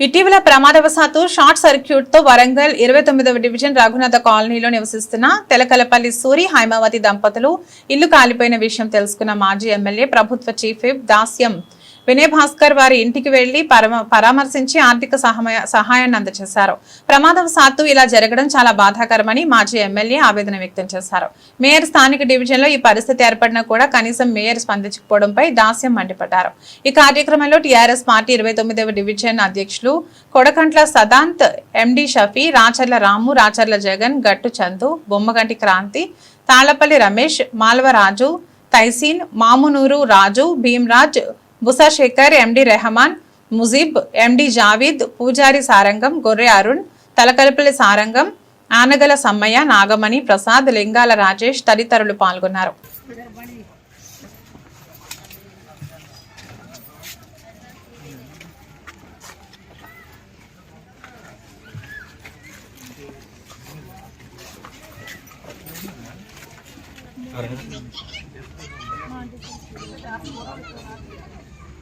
ఇటీవల ప్రమాదవశాత్తు షార్ట్ సర్క్యూట్తో వరంగల్ ఇరవై తొమ్మిదవ డివిజన్ రఘునాథ కాలనీలో నివసిస్తున్న తెలకలపల్లి సూరి హైమావతి దంపతులు ఇల్లు కాలిపోయిన విషయం తెలుసుకున్న మాజీ ఎమ్మెల్యే ప్రభుత్వ చీఫ్ దాస్యం వినయ్ భాస్కర్ వారి ఇంటికి వెళ్ళి పరమ- పరామర్శించి ఆర్థిక సహాయ సహాయాన్ని అందజేశారు. ప్రమాదవశాత్తు ఇలా జరగడం చాలా బాధాకరమని మాజీ ఎమ్మెల్యే ఆవేదన వ్యక్తం చేశారు. మేయర్ స్థానిక డివిజన్లో ఈ పరిస్థితి ఏర్పడినా కూడా కనీసం మేయర్ స్పందించకపోవడంపై దాస్యం మండిపడ్డారు. ఈ కార్యక్రమంలో టీఆర్ఎస్ పార్టీ ఇరవై తొమ్మిదవ డివిజన్ అధ్యక్షులు కొడకంట్ల సదాంత్ ఎండి షఫీ రాచర్ల రాము రాచర్ల జగన్ గట్టు చందు బొమ్మగంటి క్రాంతి తాళ్ళపల్లి రమేష్ మాల్వరాజు తైసీన్ మామునూరు రాజు భీమ్రాజ్ బుసా శేఖర్ ఎండి రెహమాన్ ముజీబ్ ఎండి జావీద్ పూజారి సారంగం గొర్రె అరుణ్ తలకలపల్లి సారంగం ఆనగల సమ్మయ్య నాగమణి ప్రసాద్ లింగాల రాజేష్ తదితరులు పాల్గొన్నారు.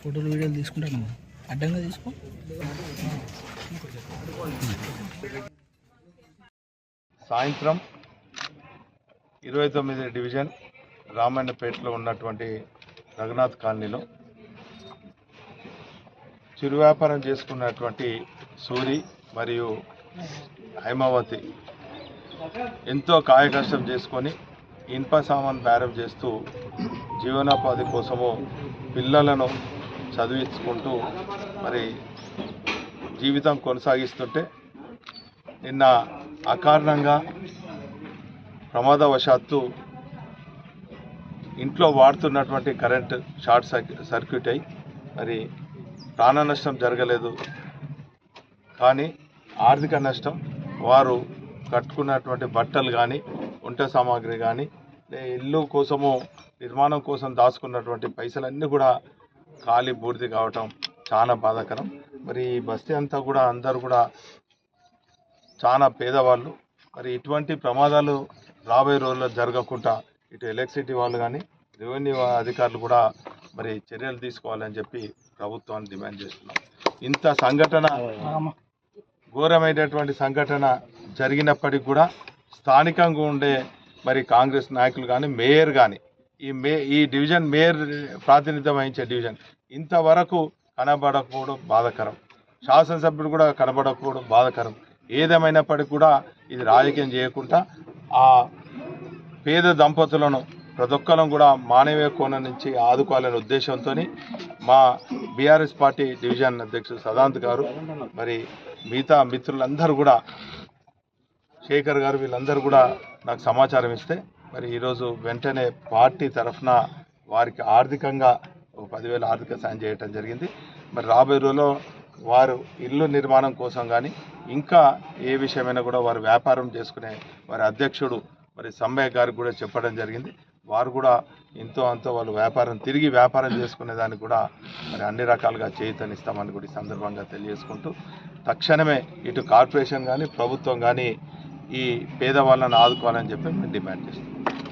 ఫోటోలు వీడియోలు తీసుకుంటాను అడ్డంగా తీసుకో. సాయంత్రం ఇరవై తొమ్మిది డివిజన్ రామాయణపేటలో ఉన్నటువంటి రఘునాథ్ కాలనీలో చిరు వ్యాపారం చేసుకున్నటువంటి సూరి మరియు హైమావతి ఎంతో కాయకష్టం చేసుకొని ఇనుప సామాన్ తయారు చేస్తూ జీవనోపాధి కోసము పిల్లలను చదివించుకుంటూ మరి జీవితం కొనసాగిస్తుంటే నిన్న అకారణంగా ప్రమాదవశాత్తు ఇంట్లో వాడుతున్నటువంటి కరెంట్ షార్ట్ సర్క్యూ- సర్క్యూట్ అయి మరి ప్రాణ నష్టం జరగలేదు. కానీ ఆర్థిక నష్టం వారు కట్టుకున్నటువంటి బట్టలు కానీ వంట సామాగ్రి కానీ ఇల్లు కోసము నిర్మాణం కోసం దాచుకున్నటువంటి పైసలన్నీ కూడా ఖాళీ బూడిద కావటం చాలా బాధాకరం. మరి ఈ బస్తీ అంతా కూడా అందరూ కూడా చాలా పేదవాళ్ళు. మరి ఇటువంటి ప్రమాదాలు రాబోయే రోజుల్లో జరగకుండా ఇటు ఎలక్ట్రిసిటీ వాళ్ళు కానీ రెవెన్యూ అధికారులు కూడా మరి చర్యలు తీసుకోవాలని చెప్పి ప్రభుత్వాన్ని డిమాండ్ చేస్తున్నాం. ఇంత సంఘటన ఘోరమైనటువంటి సంఘటన జరిగినప్పటికి కూడా స్థానికంగా ఉండే మరి కాంగ్రెస్ నాయకులు కానీ మేయర్ కానీ ఈ మే ఈ డివిజన్ మేయర్ ప్రాతినిధ్యం వహించే డివిజన్ ఇంతవరకు కనబడకపోవడం బాధాకరం. శాసనసభ్యుడు కూడా కనబడకపోవడం బాధాకరం. ఏదేమైనప్పటికీ కూడా ఇది రాజకీయం చేయకుండా ఆ పేద దంపతులను ప్రతి ఒక్కరం కూడా మానవీయ కోణం నుంచి ఆదుకోవాలనే ఉద్దేశంతో మా బీఆర్ఎస్ పార్టీ డివిజన్ అధ్యక్షుడు సదాంత్ గారు మరి మిగతా మిత్రులందరూ కూడా శేఖర్ గారు వీళ్ళందరూ కూడా నాకు సమాచారం ఇస్తే మరి ఈరోజు వెంటనే పార్టీ తరఫున వారికి ఆర్థికంగా ఒక పదివేల ఆర్థిక సాయం చేయటం జరిగింది. మరి రాబోయే రోజుల్లో వారు ఇల్లు నిర్మాణం కోసం కానీ ఇంకా ఏ విషయమైనా కూడా వారు వ్యాపారం చేసుకునే వారి అధ్యక్షుడు మరి సమ్మయ్య గారికి కూడా చెప్పడం జరిగింది. వారు కూడా ఎంతో అంతో వాళ్ళు వ్యాపారం తిరిగి వ్యాపారం చేసుకునే దానికి కూడా మరి అన్ని రకాలుగా చేయితనిస్తామని కూడా ఈ సందర్భంగా తెలియజేసుకుంటూ తక్షణమే ఇటు కార్పొరేషన్ కానీ ప్రభుత్వం కానీ ఈ పేదవాళ్ళని ఆదుకోవాలని చెప్పి మేము డిమాండ్ చేస్తున్నాం.